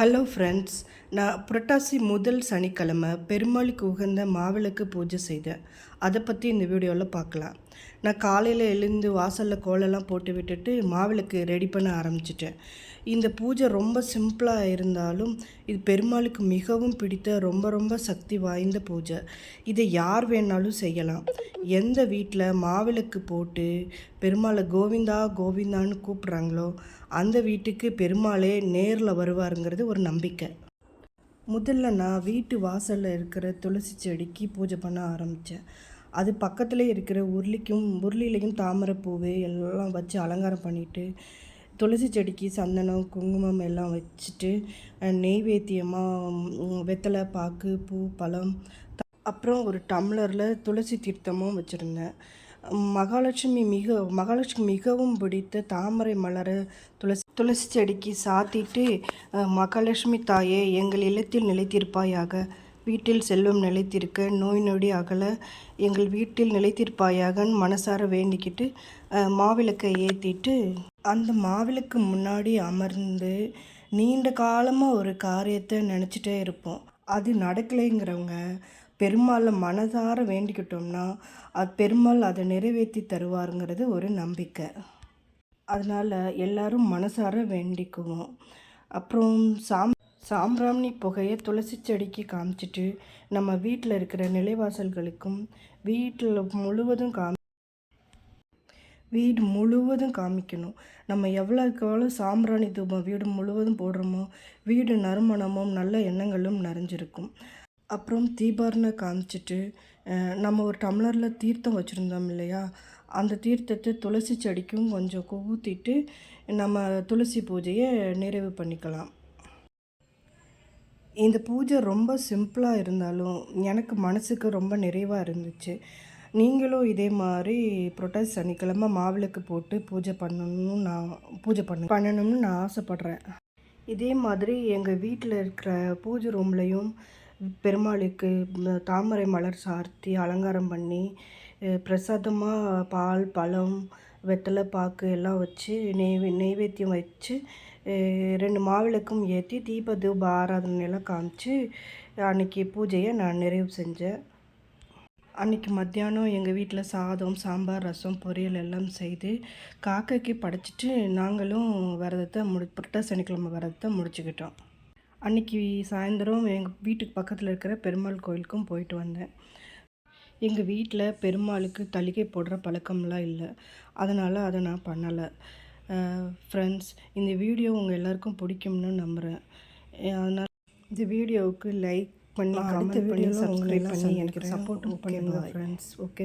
Hello friends நான் புரட்டாசி முதல் சனிக்கிழமை பெருமாளுக்கு உகந்த மாவிளக்கு பூஜை செய்தேன். அதை பற்றி இந்த வீடியோவில் பார்க்கலாம் நான் காலையில் எழுந்து வாசலில் கோலெல்லாம் போட்டு விட்டுட்டு மாவிளக்கு ரெடி பண்ண ஆரம்பிச்சிட்டேன். இந்த பூஜை ரொம்ப சிம்பிளாக இருந்தாலும் இது பெருமாளுக்கு மிகவும் பிடித்த ரொம்ப ரொம்ப சக்தி வாய்ந்த பூஜை. இதை யார் வேணாலும் செய்யலாம். எந்த வீட்டில் மாவிளக்கு போட்டு பெருமாளை கோவிந்தா கோவிந்தான்னு கூப்பிட்றாங்களோ அந்த வீட்டுக்கு பெருமாளே நேரில் வருவாருங்கிறது ஒரு நம்பிக்கை. முதல்ல நான் வீட்டு வாசலில் இருக்கிற துளசி செடிக்கு பூஜை பண்ண ஆரம்பித்தேன் அது பக்கத்தில் இருக்கிற உருளிக்கும் உருளிலையும் தாமரைப்பூவு எல்லாம் வச்சு அலங்காரம் பண்ணிவிட்டு துளசி செடிக்கு சந்தனம் குங்குமம் எல்லாம் வச்சுட்டு நெய்வேத்தியமாக வெத்தலை பாக்கு பூ பழம் அப்புறம் ஒரு டம்ளரில் துளசி தீர்த்தமும் வச்சுருந்தேன். மகாலட்சுமி மிக மகாலட்சுமி மிகவும் பிடித்த தாமரை மலரை துளசி துளசி செடிக்கு சாத்திட்டு மகாலட்சுமி தாயே எங்கள் இல்லத்தில் நிலைத்திருப்பாயாக. வீட்டில் செல்வம் நிலைத்திருக்க நோய் நொடி அகல எங்கள் வீட்டில் நிலைத்திருப்பாயாகன்னு மனசார வேண்டிக்கிட்டு மாவிளக்கை ஏற்றிட்டு அந்த மாவிளக்கு முன்னாடி அமர்ந்து நீண்ட காலமாக ஒரு காரியத்தை நினச்சிட்டே இருப்போம். அது நடக்கலைங்கிறவங்க பெருமாளை மனதார வேண்டிக்கிட்டோம்னா அது பெருமாள் அதை நிறைவேற்றி தருவாருங்கிறது ஒரு நம்பிக்கை. அதனால் எல்லாரும் மனசார வேண்டிக்குவோம். அப்புறம் சாம் சாம்பிராமணி புகையை துளசி செடிக்கு காமிச்சிட்டு நம்ம வீட்டில் இருக்கிற நிலைவாசல்களுக்கும் வீட்டில் முழுவதும் காமி வீடு முழுவதும் காமிக்கணும். நம்ம எவ்வளோக்கு எவ்வளோ சாம்பிராணி தூபம் வீடு முழுவதும் போடுறோமோ வீடு நறுமணமும் நல்ல எண்ணங்களும் நிறைஞ்சிருக்கும். அப்புறம் தீபாரணை காமிச்சிட்டு நம்ம ஒரு டம்ளரில் தீர்த்தம் வச்சுருந்தோம் இல்லையா? அந்த தீர்த்தத்தை துளசி செடிக்கும் கொஞ்சம் ஊற்றிட்டு நம்ம துளசி பூஜையை நிறைவு பண்ணிக்கலாம். இந்த பூஜை ரொம்ப சிம்பிளாக இருந்தாலும் எனக்கு மனசுக்கு ரொம்ப நிறைவாக இருந்துச்சு. நீங்களும் இதே மாதிரி புரட்டாசி சனிக்கிழமை மாவிளக்கு போட்டு பூஜை பண்ணணும்னு நான் பூஜை பண்ண பண்ணணும்னு நான் ஆசைப்பட்றேன். இதே மாதிரி எங்கள் வீட்டில் இருக்கிற பூஜை ரூம்லேயும் பெருமாளுக்கு தாமரை மலர் சார்த்தி அலங்காரம் பண்ணி பிரசாதமாக பால் பழம் வெத்தலை பாக்கு எல்லாம் வச்சு நெய் நெய்வேத்தியம் வச்சு ரெண்டு மாவிளக்கும் ஏற்றி தீப தூப ஆராதனையெல்லாம் காமிச்சு அன்னைக்கு பூஜையை நான் நிறைவு செஞ்சேன். அன்னைக்கு மத்தியானம் எங்கள் வீட்டில் சாதம் சாம்பார் ரசம் பொரியல் எல்லாம் செய்து காக்கைக்கு படைச்சிட்டு நாங்களும் விரதத்தை முடி புரட்டா சனிக்கிழமை விரதத்தை முடிச்சுக்கிட்டோம். அன்றைக்கி சாயந்தரம் எங்கள் வீட்டுக்கு பக்கத்தில் இருக்கிற பெருமாள் கோயிலுக்கும் போயிட்டு வந்தேன். எங்கள் வீட்டில் பெருமாளுக்கு தளிகை போடுற பழக்கம்லாம் இல்லை. அதனால் அதை நான் பண்ணலை. ஃப்ரெண்ட்ஸ் இந்த வீடியோ உங்கள் எல்லாருக்கும் பிடிக்கும்னு நம்புகிறேன். அதனால் இந்த வீடியோவுக்கு லைக் பண்ணி அடுத்த உங்களை சப்ஸ்கிரைப் பண்ணி எனக்கு. Support bye. Friends okay